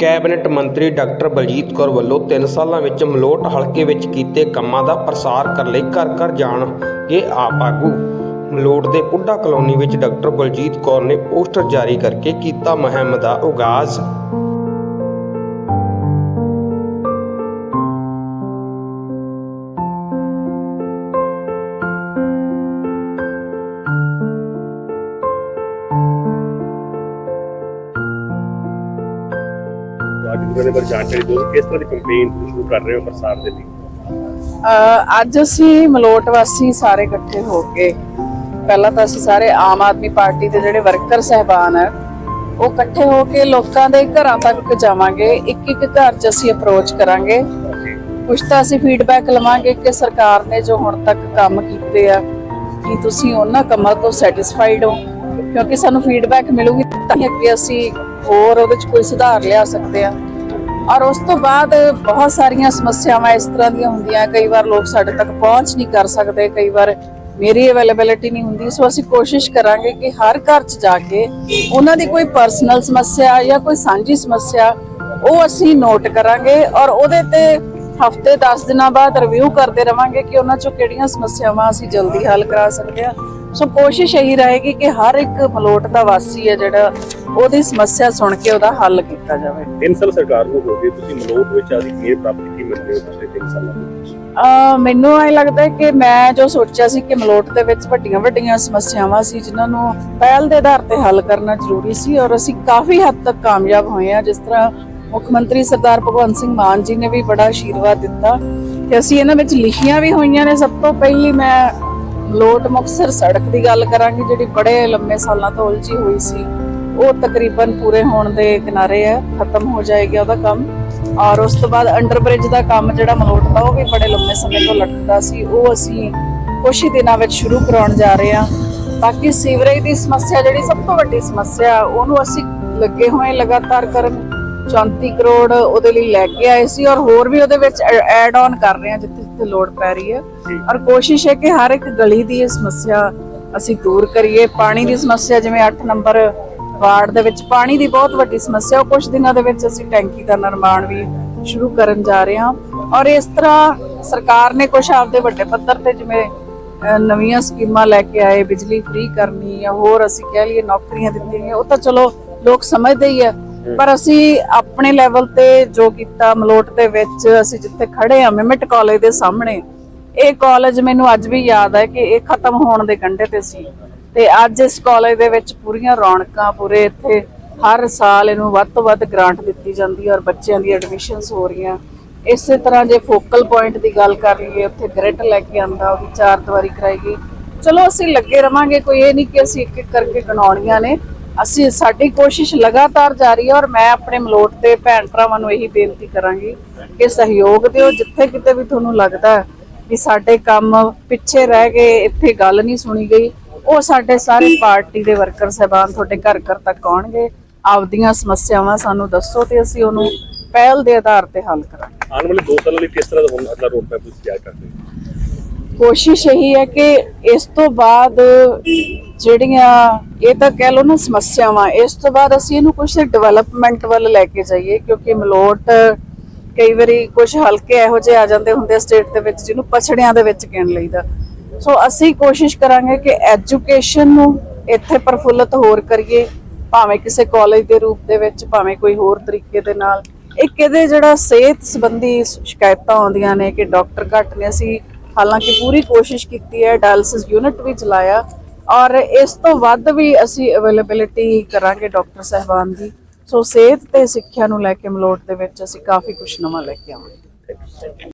Cabinet ਮੰਤਰੀ doctor Baljit Kaur ਵੱਲੋਂ 3 ਸਾਲਾਂ ਵਿੱਚ ਮਲੋਟ ਹਲਕੇ ਵਿੱਚ ਕੀਤੇ ਕੰਮਾਂ ਦਾ ਪ੍ਰਸਾਰ ਕਰਨ ਲਈ ਘਰ ਘਰ ਜਾਣਗੇ ਆਪ ਆਗੂ। ਮਲੋਟ ਦੇ ਪੁੱਡਾ ਕਲੋਨੀ ਵਿੱਚ ਡਾਕਟਰ ਬਲਜੀਤ ਕੌਰ ਨੇ ਪੋਸਟਰ ਜਾਰੀ ਕਰਕੇ ਕੀਤਾ ਮੁਹਿੰਮ ਦਾ ਆਗਾਜ਼ ਉਹਨਾਂ ਬਾਰੇ ਜਾਣਕਾਰੀ ਦਿਓ ਕਿਸ ਤਰ੍ਹਾਂ ਦੀ ਕੰਪੇਨ ਸ਼ੁਰੂ ਕਰ ਰਹੇ ਹੋ ਪ੍ਰਸਾਰ ਦੇ ਲਈ? ਅੱਜ ਅਸੀਂ ਮਲੋਟ ਵਾਸੀ ਸਾਰੇ ਇਕੱਠੇ ਹੋ ਕੇ ਪਹਿਲਾਂ ਤਾਂ ਅਸੀਂ ਸਾਰੇ ਆਮ ਆਦਮੀ ਪਾਰਟੀ ਦੇ ਜਿਹੜੇ ਵਰਕਰ ਸਹਿਬਾਨ ਹੈ ਉਹ ਇਕੱਠੇ ਹੋ ਕੇ ਲੋਕਾਂ ਦੇ ਘਰਾਂ ਤੱਕ ਜਾਵਾਂਗੇ ਇੱਕ ਇੱਕ ਘਰ 'ਚ ਅਸੀਂ ਅਪਰੋਚ ਕਰਾਂਗੇ। ਕੁਝ ਤਾਂ ਅਸੀਂ ਫੀਡਬੈਕ ਲਵਾਂਗੇ ਕਿ ਸਰਕਾਰ ਨੇ ਜੋ ਹੁਣ ਤੱਕ ਕੰਮ ਕੀਤੇ ਆ ਕੀ ਤੁਸੀਂ ਉਹਨਾਂ ਕੰਮਾਂ ਤੋਂ ਸੈਟੀਸਫਾਈਡ ਹੋ? ਕਿਉਂਕਿ ਸਾਨੂੰ ਫੀਡਬੈਕ ਮਿਲੂਗੀ ਤਾਂ ਹੀ ਅੱਗੇ ਅਸੀਂ ਹੋਰ ਉਹਦੇ 'ਚ ਕੋਈ ਸੁਧਾਰ ਲਿਆ ਸਕਦੇ ਆ। ਔਰ ਉਸ ਤੋਂ ਬਾਅਦ ਬਹੁਤ ਸਾਰੀਆਂ ਸਮੱਸਿਆਵਾਂ ਇਸ ਤਰ੍ਹਾਂ ਦੀਆਂ ਹੁੰਦੀਆਂ, ਕਈ ਵਾਰ ਲੋਕ ਸਾਡੇ ਤੱਕ ਪਹੁੰਚ ਨਹੀਂ ਕਰ ਸਕਦੇ, ਕਈ ਵਾਰ ਮੇਰੀ ਅਵੇਲੇਬਿਲਿਟੀ ਨਹੀਂ ਹੁੰਦੀ, ਸੋ ਅਸੀਂ ਕੋਸ਼ਿਸ਼ ਕਰਾਂਗੇ ਕਿ ਹਰ ਘਰ 'ਚ ਜਾ ਕੇ ਉਹਨਾਂ ਦੀ ਕੋਈ ਪਰਸਨਲ ਸਮੱਸਿਆ ਜਾਂ ਕੋਈ ਸਾਂਝੀ ਸਮੱਸਿਆ ਉਹ ਅਸੀਂ ਨੋਟ ਕਰਾਂਗੇ ਔਰ ਉਹਦੇ ਤੇ ਹਫ਼ਤੇ 10 ਦਿਨਾਂ ਬਾਅਦ ਰਿਵਿਊ ਕਰਦੇ ਰਵਾਂਗੇ ਕਿ ਉਹਨਾਂ 'ਚੋਂ ਕਿਹੜੀਆਂ ਸਮੱਸਿਆਵਾਂ ਅਸੀਂ ਜਲਦੀ ਹੱਲ ਕਰਾ ਸਕਦੇ ਹਾਂ। ਸੋ ਕੋਸ਼ਿਸ਼ ਇਹੀ ਰਹੇਗੀ ਕਿ ਹਰ ਇੱਕ ਮਲੋਟ ਦਾ ਵਾਸੀ ਹੈ ਜਿਹੜਾ ਉਹਦੀ ਸਮੱਸਿਆ ਸੁਣ ਕੇ ਉਹਦਾ ਹੱਲ ਕੀਤਾ ਜਾਵੇ। ਤਿੰਨ ਸਾਲ ਸਰਕਾਰ ਨੂੰ ਹੋ ਗਏ ਤੁਸੀਂ ਮਲੋਟ ਵਿੱਚ ਆਦੀ ਮੇਰ ਪ੍ਰਾਪਤੀ ਕੀ ਮੰਨਦੇ ਹੋ ਪਿਛਲੇ ਤਿੰਨ ਸਾਲਾਂ ਵਿੱਚ? ਅਹ ਮੈਨੂੰ ਐ ਲੱਗਦਾ ਹੈ ਕਿ ਮੈਂ ਜੋ ਸੋਚਿਆ ਸੀ ਕਿ ਮਲੋਟ ਦੇ ਵਿੱਚ ਵੱਡੀਆਂ ਵੱਡੀਆਂ ਸਮੱਸਿਆਵਾਂ ਸੀ ਜਿਨ੍ਹਾਂ ਨੂੰ ਪਹਿਲ ਦੇ ਆਧਾਰ ਤੇ ਹੱਲ ਕਰਨਾ ਜ਼ਰੂਰੀ ਸੀ ਔਰ ਅਸੀਂ ਕਾਫੀ ਹੱਦ ਤੱਕ ਕਾਮਯਾਬ ਹੋਏ ਹਾਂ। ਜਿਸ ਤਰ੍ਹਾਂ ਮੁੱਖ ਮੰਤਰੀ ਸਰਦਾਰ ਭਗਵੰਤ ਸਿੰਘ ਮਾਨ ਜੀ ਨੇ ਵੀ ਬੜਾ ਆਸ਼ੀਰਵਾਦ ਦਿੱਤਾ ਤੇ ਅਸੀਂ ਇਹਨਾਂ ਵਿੱਚ ਲਿਖੀਆਂ ਵੀ ਹੋਈਆਂ ਨੇ। ਸਭ ਤੋਂ ਪਹਿਲੀ ਮੈਂ ਮਲੋਟ ਮੁਕਤਸਰ ਸੜਕ ਦੀ ਗੱਲ ਕਰਾਂਗੀ ਜਿਹੜੀ ਬੜੇ ਲੰਮੇ ਸਾਲਾਂ ਤੋਂ ਉਲਝੀ ਹੋਈ ਸੀ। ਉਹ ਤਕਰੀਬਨ ਪੂਰੇ ਹੋਣ ਦੇ ਕਿਨਾਰੇ ਹੈ ਖਤਮ ਹੋ ਜਾਏਗਾ ਉਹਦਾ ਕੰਮ। ਔਰ ਉਸ ਤੋਂ ਬਾਅਦ ਅੰਡਰ ਬ੍ਰਿਜ ਦਾ ਕੰਮ ਜਿਹੜਾ ਮਲੋਟ ਦਾ ਉਹ ਵੀ ਬੜੇ ਲੰਮੇ ਸਮੇਂ ਤੋਂ ਲਟਕਦਾ ਸੀ। ਉਹ ਅਸੀਂ ਕੁਝ ਹੀ ਦਿਨਾਂ ਵਿੱਚ ਸ਼ੁਰੂ ਕਰਾਉਣ ਜਾ ਰਹੇ ਹਾਂ। ਬਾਕੀ ਸੀਵਰੇਜ ਦੀ ਸਮੱਸਿਆ ਜਿਹੜੀ ਸਭ ਤੋਂ ਵੱਡੀ ਸਮੱਸਿਆ ਉਹਨੂੰ ਅਸੀਂ ਲੱਗੇ ਹੋਏ ਲਗਾਤਾਰ ਕਰਨ। 34 ਕਰੋੜ ਉਹਦੇ ਲਈ ਲੈ ਕੇ ਆਏ ਸੀ ਔਰ ਹੋਰ ਵੀ ਉਹਦੇ ਵਿੱਚ ਐਡ ਆਨ ਕਰ ਰਹੇ ਹਾਂ ਜਿੱਥੇ ਜਿੱਥੇ ਲੋੜ ਪੈ ਰਹੀ ਹੈ। ਔਰ ਕੋਸ਼ਿਸ਼ ਹੈ ਕਿ ਹਰ ਇੱਕ ਗਲੀ ਦੀ ਇਹ ਸਮੱਸਿਆ ਅਸੀਂ ਦੂਰ ਕਰੀਏ। ਪਾਣੀ ਦੀ ਸਮੱਸਿਆ ਜਿਵੇਂ 8 ਨੰਬਰ ਵਾਰਡ ਦੇ ਵਿੱਚ ਪਾਣੀ ਦੀ ਬਹੁਤ ਵੱਡੀ ਸਮੱਸਿਆ ਉਹ ਕੁਝ ਦਿਨਾਂ ਦੇ ਵਿੱਚ ਅਸੀਂ ਟੈਂਕੀ ਦਾ ਨਿਰਮਾਣ ਵੀ ਸ਼ੁਰੂ ਕਰਨ ਜਾ ਰਹੇ ਹਾਂ। ਔਰ ਇਸ ਤਰ੍ਹਾਂ ਸਰਕਾਰ ਨੇ ਕੁਝ ਆਪਦੇ ਵੱਡੇ ਪੱਧਰ ਤੇ ਜਿਵੇਂ ਨਵੀਆਂ ਸਕੀਮਾਂ ਲੈ ਕੇ ਆਏ ਬਿਜਲੀ ਫ੍ਰੀ ਕਰਨੀ ਜਾਂ ਹੋਰ ਅਸੀਂ ਕਹਿ ਲਈਏ ਨੌਕਰੀਆਂ ਦਿੱਤੀਆਂ ਉਹ ਤਾਂ ਚਲੋ ਲੋਕ ਸਮਝਦੇ ਹੀ ਆ ਪਰ ਅਸੀਂ ਆਪਣੇ ਲੈਵਲ ਤੇ ਜੋ ਕੀਤਾ ਮਲੋਟ ਦੇ ਵਿੱਚ ਅਸੀਂ ਜਿੱਥੇ ਖੜੇ ਆ ਮਿਮਟ ਕਾਲਜ ਦੇ ਸਾਹਮਣੇ ਇਹ ਕਾਲਜ ਮੈਨੂੰ ਅੱਜ ਵੀ ਯਾਦ ਹੈ ਕਿ ਇਹ ਖਤਮ ਹੋਣ ਦੇ ਕੰਢੇ ਤੇ ਸੀ। ਤੇ ਅੱਜ ਇਸ ਕਾਲਜ ਦੇ ਵਿੱਚ ਪੂਰੀਆਂ ਰੌਣਕਾਂ ਪੂਰੇ ਇੱਥੇ ਹਰ ਸਾਲ ਇਹਨੂੰ ਵੱਧ ਤੋਂ ਵੱਧ ਗ੍ਰਾਂਟ ਦਿੱਤੀ ਜਾਂਦੀ ਹੈ ਔਰ ਬੱਚਿਆਂ ਦੀ ਐਡਮਿਸ਼ਨਸ ਹੋ ਰਹੀਆਂ। ਇਸੇ ਤਰ੍ਹਾਂ ਜੇ ਫੋਕਲ ਪੁਆਇੰਟ ਦੀ ਗੱਲ ਕਰ ਲਈਏ, ਉੱਥੇ ਗ੍ਰਿਡ ਲੈ ਕੇ ਆਂਦਾ ਉਹਦੀ ਚਾਰ ਦੀਵਾਰੀ ਕਰਾਈ ਗਈ। ਚਲੋ ਅਸੀਂ ਲੱਗੇ ਰਵਾਂਗੇ, ਕੋਈ ਇਹ ਨਹੀਂ ਕਿ ਅਸੀਂ ਇੱਕ ਇੱਕ ਕਰਕੇ ਗਣਾਉਣੀਆਂ ਨੇ। ਅਸੀਂ, ਸਾਡੀ ਕੋਸ਼ਿਸ਼ ਲਗਾਤਾਰ ਜਾਰੀ ਹੈ ਔਰ ਮੈਂ ਆਪਣੇ ਮਲੋਟ ਦੇ ਭੈਣ ਭਰਾਵਾਂ ਨੂੰ ਇਹੀ ਬੇਨਤੀ ਕਰਾਂਗੀ ਕਿ ਸਹਿਯੋਗ ਦਿਓ, ਜਿੱਥੇ ਕਿਤੇ ਵੀ ਤੁਹਾਨੂੰ ਲੱਗਦਾ ਕਿ ਸਾਡੇ ਕੰਮ ਪਿੱਛੇ ਰਹਿ ਗਏ ਇੱਥੇ ਗੱਲ ਨਹੀਂ ਸੁਣੀ ਗਈ ਉਹ ਸਾਡੇ ਸਾਰੇ ਪਾਰਟੀ ਦੇ ਵਰਕਰ ਸਹਿਬਾਨ ਤੁਹਾਡੇ ਘਰ ਘਰ ਤੱਕ ਆਉਣਗੇ। ਆਪਦੀਆਂ ਸਮੱਸਿਆਵਾਂ ਸਾਨੂੰ ਦੱਸੋ ਤੇ ਅਸੀਂ ਉਹਨੂੰ ਪਹਿਲ ਦੇ ਆਧਾਰ ਤੇ ਹੱਲ ਕਰਾਂਗੇ। ਆਉਣ ਵਾਲੇ ਦੋ ਸਾਲਾਂ ਲਈ ਕਿਸ ਤਰ੍ਹਾਂ ਦਾ ਹੁਣ ਅਗਲਾ ਰੋਡ ਮੈਪ ਤੁਸੀਂ ਤਿਆਰ ਕਰਦੇ ਹੋ? ਕੋਸ਼ਿਸ਼ ਇਹੀ ਹੈ ਕਿ ਇਸ ਤੋਂ ਬਾਅਦ ਜਿਹੜੀਆਂ ਇਹ ਤਾਂ ਕਹਿ ਲਓ ਨਾ ਸਮੱਸਿਆਵਾਂ ਇਸ ਤੋਂ ਬਾਅਦ ਅਸੀਂ ਇਹਨੂੰ ਕੁਝ ਡਿਵੈਲਪਮੈਂਟ ਵੱਲ ਲੈ ਕੇ ਜਾਈਏ ਕਿਉਂਕਿ ਮਲੋਟ ਕਈ ਵਾਰੀ ਕੁਝ ਹਲਕੇ ਇਹੋ ਜਿਹੇ ਆ ਜਾਂਦੇ ਹੁੰਦੇ ਸਟੇਟ ਦੇ ਵਿੱਚ ਜਿਹਨੂੰ ਪਛੜਿਆਂ ਦੇ ਵਿੱਚ ਗਿਣ ਲਈਦਾ। ਸੋ ਅਸੀਂ ਕੋਸ਼ਿਸ਼ ਕਰਾਂਗੇ ਕਿ ਐਜੂਕੇਸ਼ਨ ਨੂੰ ਇੱਥੇ ਪ੍ਰਫੁੱਲਤ ਹੋਰ ਕਰੀਏ, ਭਾਵੇਂ ਕਿਸੇ ਕਾਲਜ ਦੇ ਰੂਪ ਦੇ ਵਿੱਚ, ਭਾਵੇਂ ਕੋਈ ਹੋਰ ਤਰੀਕੇ ਦੇ ਨਾਲ। ਇੱਕ ਇਹਦੇ ਜਿਹੜਾ ਸਿਹਤ ਸੰਬੰਧੀ ਸ਼ਿਕਾਇਤਾਂ ਆਉਂਦੀਆਂ ਨੇ ਕਿ ਡਾਕਟਰ ਘੱਟ ਨੇ, ਅਸੀਂ ਹਾਲਾਂਕਿ ਪੂਰੀ ਕੋਸ਼ਿਸ਼ ਕੀਤੀ ਹੈ ਡਾਇਲਿਸਿਸ ਯੂਨਿਟ ਵੀ ਚਲਾਇਆ। ਔਰ ਇਸ ਤੋਂ ਵੱਧ ਵੀ ਅਸੀਂ ਅਵੇਲੇਬਿਲਿਟੀ ਕਰਾਂਗੇ ਡਾਕਟਰ ਸਹਿਬਾਨ ਦੀ। ਸੋ ਸਿਹਤ ਤੇ ਸਿੱਖਿਆ ਨੂੰ ਲੈ ਕੇ ਮਲੋਟ ਦੇ ਵਿੱਚ ਅਸੀਂ ਕਾਫੀ ਕੁਝ ਨਵਾਂ ਲੈ ਕੇ ਆਵਾਂਗੇ।